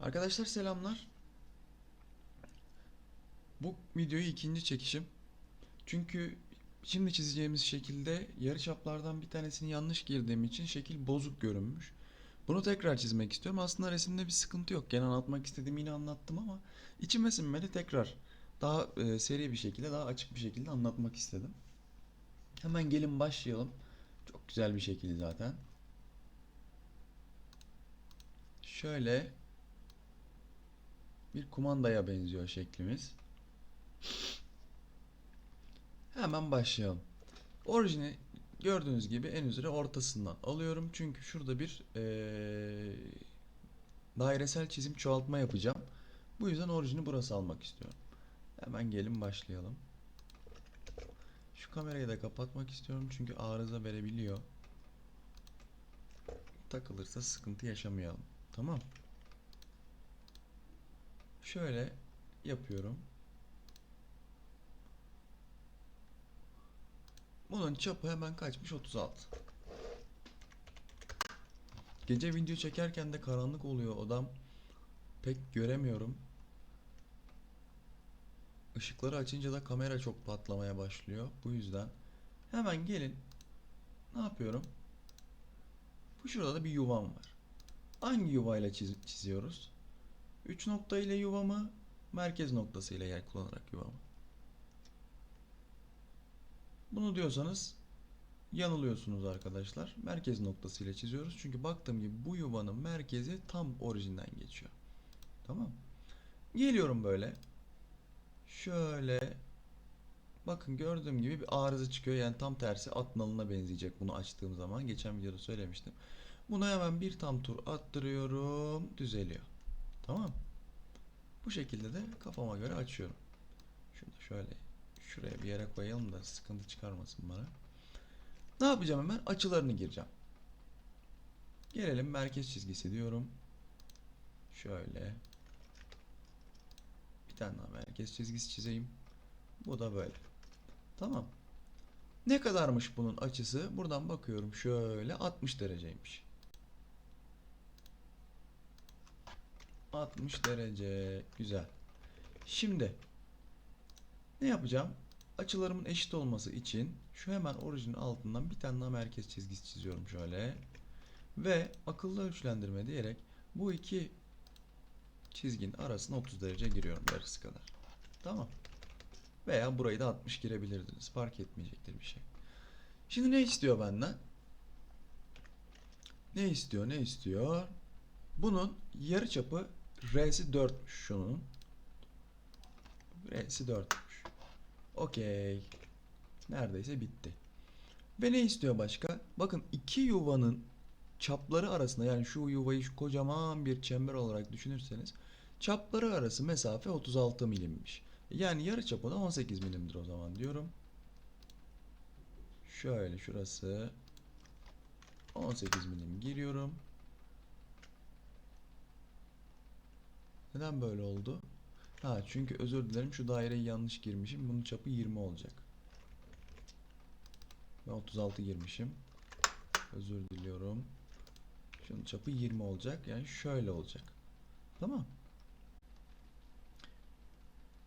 Arkadaşlar selamlar. Bu videoyu ikinci çekişim. Çünkü şimdi çizeceğimiz şekilde yarıçaplardan bir tanesini yanlış girdiğim için şekil bozuk görünmüş. Bunu tekrar çizmek istiyorum. Aslında resimde bir sıkıntı yok. Gene anlatmak istediğimi yine anlattım ama içime sinmedi tekrar daha e, seri bir şekilde, daha açık bir şekilde anlatmak istedim. Hemen gelin başlayalım. Çok güzel bir şekil zaten. Şöyle bir kumandaya benziyor şeklimiz. Hemen başlayalım. Orijini gördüğünüz gibi en üzere ortasından alıyorum. Çünkü şurada bir eee, dairesel çizim çoğaltma yapacağım. Bu yüzden orijini burası almak istiyorum. Hemen gelin başlayalım. Şu kamerayı da kapatmak istiyorum çünkü arıza verebiliyor. Takılırsa sıkıntı yaşamayalım. Tamam. Şöyle yapıyorum. Bunun çapı hemen kaçmış 36. Gece video çekerken de karanlık oluyor odam. Pek göremiyorum. Işıkları açınca da kamera çok patlamaya başlıyor. Bu yüzden hemen gelin. Ne yapıyorum? Bu şurada da bir yuvam var. Hangi yuvayla çiz- çiziyoruz? 3 nokta ile yuva mı? Merkez noktası ile yer kullanarak yuva mı? Bunu diyorsanız yanılıyorsunuz arkadaşlar. Merkez noktası ile çiziyoruz. Çünkü baktığım gibi bu yuvanın merkezi tam orijinden geçiyor. Tamam. Geliyorum böyle. Şöyle. Bakın gördüğüm gibi bir arıza çıkıyor. Yani tam tersi at nalına benzeyecek bunu açtığım zaman. Geçen videoda söylemiştim. Bunu hemen bir tam tur attırıyorum. Düzeliyor. Tamam. Bu şekilde de kafama göre açıyorum. Şunu şöyle şuraya bir yere koyalım da sıkıntı çıkarmasın bana. Ne yapacağım hemen? Açılarını gireceğim. Gelelim merkez çizgisi diyorum. Şöyle. Bir tane daha merkez çizgisi çizeyim. Bu da böyle. Tamam. Ne kadarmış bunun açısı? Buradan bakıyorum şöyle 60 dereceymiş. 60 derece. Güzel. Şimdi ne yapacağım? Açılarımın eşit olması için şu hemen orijinin altından bir tane daha merkez çizgisi çiziyorum şöyle. Ve akıllı ölçülendirme diyerek bu iki çizginin arasına 30 derece giriyorum yarısı kadar. Tamam. Veya burayı da 60 girebilirdiniz. Fark etmeyecektir bir şey. Şimdi ne istiyor benden? Ne istiyor? Ne istiyor? Bunun yarıçapı R'si 4'müş şunun. R'si 4'müş. Okey. Neredeyse bitti. Ve ne istiyor başka? Bakın iki yuvanın çapları arasında yani şu yuvayı şu kocaman bir çember olarak düşünürseniz çapları arası mesafe 36 milimmiş. Yani yarıçapı da 18 milimdir o zaman diyorum. Şöyle şurası 18 milim giriyorum. Neden böyle oldu? Ha çünkü özür dilerim şu daireyi yanlış girmişim. Bunun çapı 20 olacak. Ben 36 girmişim. Özür diliyorum. Şunun çapı 20 olacak. Yani şöyle olacak. Tamam.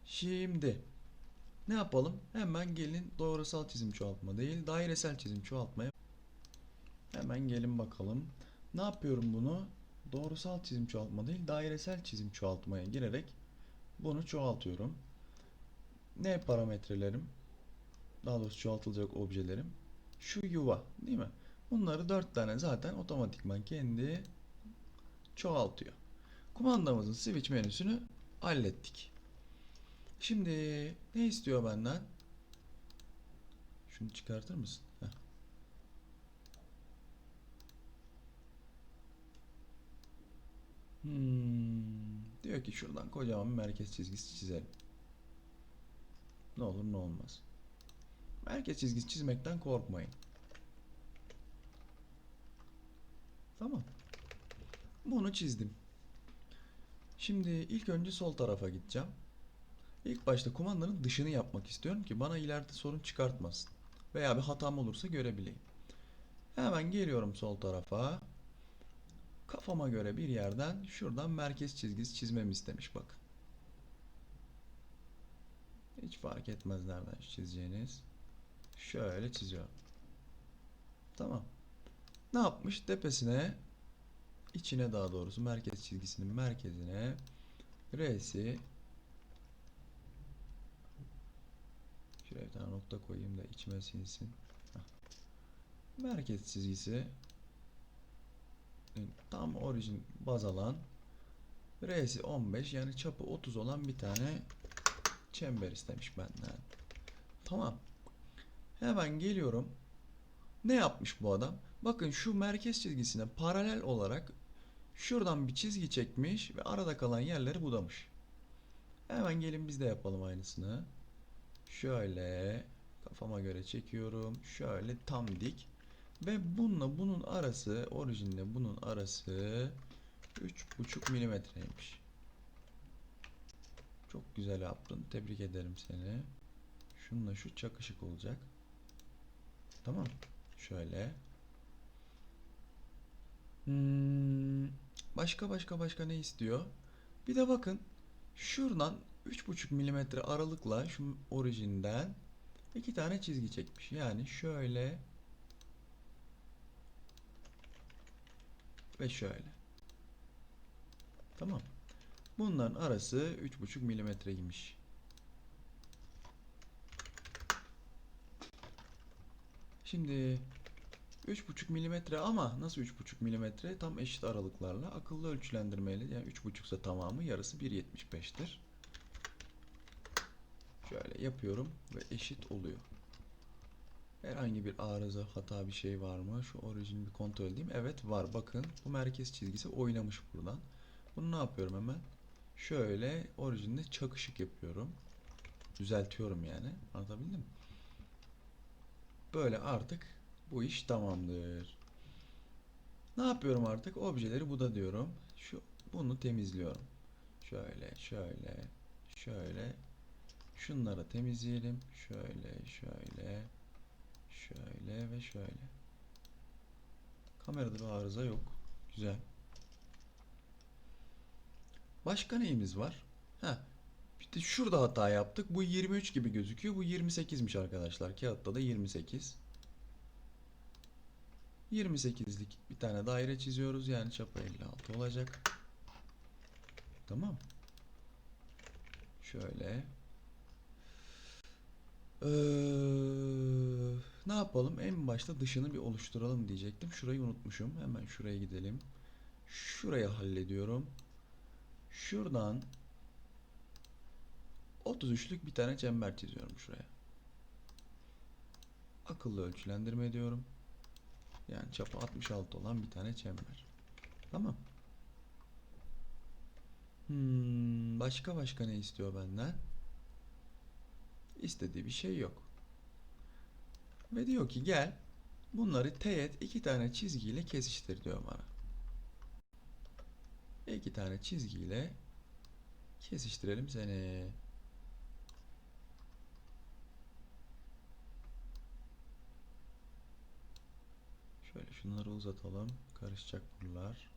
Şimdi ne yapalım? Hemen gelin doğrusal çizim çoğaltma değil, dairesel çizim çoğaltmaya. Hemen gelin bakalım. Ne yapıyorum bunu? Doğrusal çizim çoğaltma değil, dairesel çizim çoğaltmaya girerek bunu çoğaltıyorum. Ne parametrelerim? Daha doğrusu çoğaltılacak objelerim. Şu yuva, değil mi? Bunları dört tane zaten otomatikman kendi çoğaltıyor. Kumandamızın switch menüsünü hallettik. Şimdi ne istiyor benden? Şunu çıkartır mısın? Heh. Hmm, diyor ki şuradan kocaman bir merkez çizgisi çizelim. Ne olur ne olmaz. Merkez çizgisi çizmekten korkmayın. Tamam. Bunu çizdim. Şimdi ilk önce sol tarafa gideceğim. İlk başta kumandanın dışını yapmak istiyorum ki bana ileride sorun çıkartmasın. Veya bir hatam olursa görebileyim. Hemen geliyorum sol tarafa. Kafama göre bir yerden şuradan merkez çizgisi çizmemi istemiş bakın. Hiç fark etmez nereden çizeceğiniz. Şöyle çiziyorum. Tamam. Ne yapmış? Tepesine içine daha doğrusu merkez çizgisinin merkezine R'si Şuraya bir tane nokta koyayım da içime sinsin. Merkez çizgisi tam orijin baz alan R'si 15 yani çapı 30 olan bir tane çember istemiş benden. Tamam. Hemen geliyorum. Ne yapmış bu adam? Bakın şu merkez çizgisine paralel olarak şuradan bir çizgi çekmiş ve arada kalan yerleri budamış. Hemen gelin biz de yapalım aynısını. Şöyle kafama göre çekiyorum. Şöyle tam dik. Ve bununla bunun arası, orijinle bunun arası 3,5 milimetreymiş. Çok güzel yaptın. Tebrik ederim seni. Şununla şu çakışık olacak. Tamam. Şöyle. Hmm, başka başka başka ne istiyor? Bir de bakın. Şuradan 3,5 milimetre aralıkla şu orijinden iki tane çizgi çekmiş. Yani şöyle ve şöyle. Tamam. Bunların arası 3,5 milimetreymiş. Şimdi 3,5 milimetre ama nasıl 3,5 milimetre? Tam eşit aralıklarla akıllı ölçülendirmeyle yani 3,5 ise tamamı yarısı 1,75'tir. Şöyle yapıyorum ve eşit oluyor. Herhangi bir arıza, hata bir şey var mı? Şu orijini bir kontrol edeyim. Evet var. Bakın bu merkez çizgisi oynamış buradan. Bunu ne yapıyorum hemen? Şöyle orijinde çakışık yapıyorum. Düzeltiyorum yani. Anlatabildim mi? Böyle artık bu iş tamamdır. Ne yapıyorum artık? Objeleri bu da diyorum. Şu bunu temizliyorum. Şöyle, şöyle, şöyle. Şunları temizleyelim. Şöyle, şöyle, şöyle ve şöyle. Kamerada bir arıza yok. Güzel. Başka neyimiz var? Ha. İşte şurada hata yaptık. Bu 23 gibi gözüküyor. Bu 28'miş arkadaşlar. Kağıtta da 28. 28'lik bir tane daire çiziyoruz. Yani çapı 56 olacak. Tamam. Şöyle. Ee, ne yapalım? En başta dışını bir oluşturalım diyecektim. Şurayı unutmuşum. Hemen şuraya gidelim. Şurayı hallediyorum. Şuradan 33'lük bir tane çember çiziyorum şuraya. Akıllı ölçülendirme diyorum. Yani çapı 66 olan bir tane çember. Tamam. Hmm, başka başka ne istiyor benden? İstediği bir şey yok. Ve diyor ki gel bunları teğet iki tane çizgiyle kesiştir diyor bana. İki tane çizgiyle kesiştirelim seni. Şöyle şunları uzatalım. Karışacak bunlar.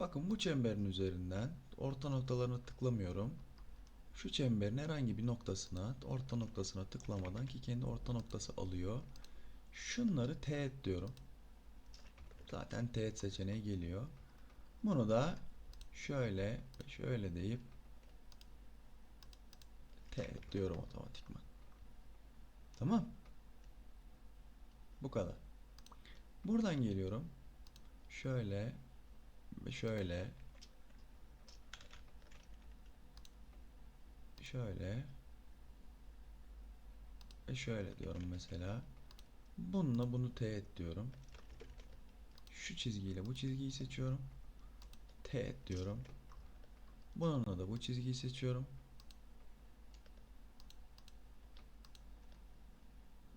Bakın bu çemberin üzerinden orta noktalarına tıklamıyorum. Şu çemberin herhangi bir noktasına, orta noktasına tıklamadan ki kendi orta noktası alıyor. Şunları teğet diyorum. Zaten teğet seçeneği geliyor. Bunu da şöyle şöyle deyip teğet diyorum otomatikman. Tamam. Bu kadar. Buradan geliyorum. Şöyle şöyle şöyle ve şöyle diyorum mesela. Bununla bunu teğet diyorum. Şu çizgiyle bu çizgiyi seçiyorum. Teğet diyorum. Bununla da bu çizgiyi seçiyorum.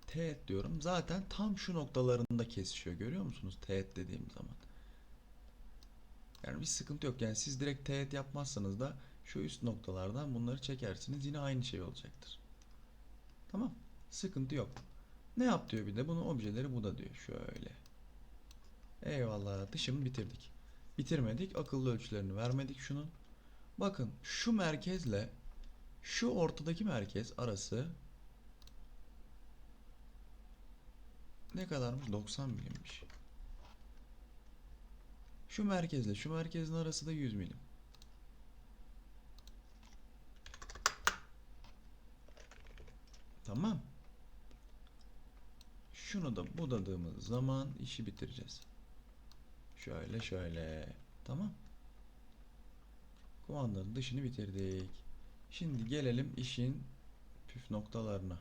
Teğet diyorum. Zaten tam şu noktalarında kesişiyor. Görüyor musunuz? Teğet dediğim zaman. Yani bir sıkıntı yok. Yani siz direkt teğet yapmazsanız da şu üst noktalardan bunları çekersiniz. Yine aynı şey olacaktır. Tamam. Sıkıntı yok. Ne yap diyor bir de? Bunun objeleri bu da diyor. Şöyle. Eyvallah. Dışını bitirdik. Bitirmedik. Akıllı ölçülerini vermedik şunun. Bakın şu merkezle şu ortadaki merkez arası ne kadarmış? 90 milimmiş. Şu merkezle şu merkezin arası da 100 milim. Tamam. Şunu da budadığımız zaman işi bitireceğiz. Şöyle şöyle. Tamam. Kumandanın dışını bitirdik. Şimdi gelelim işin püf noktalarına.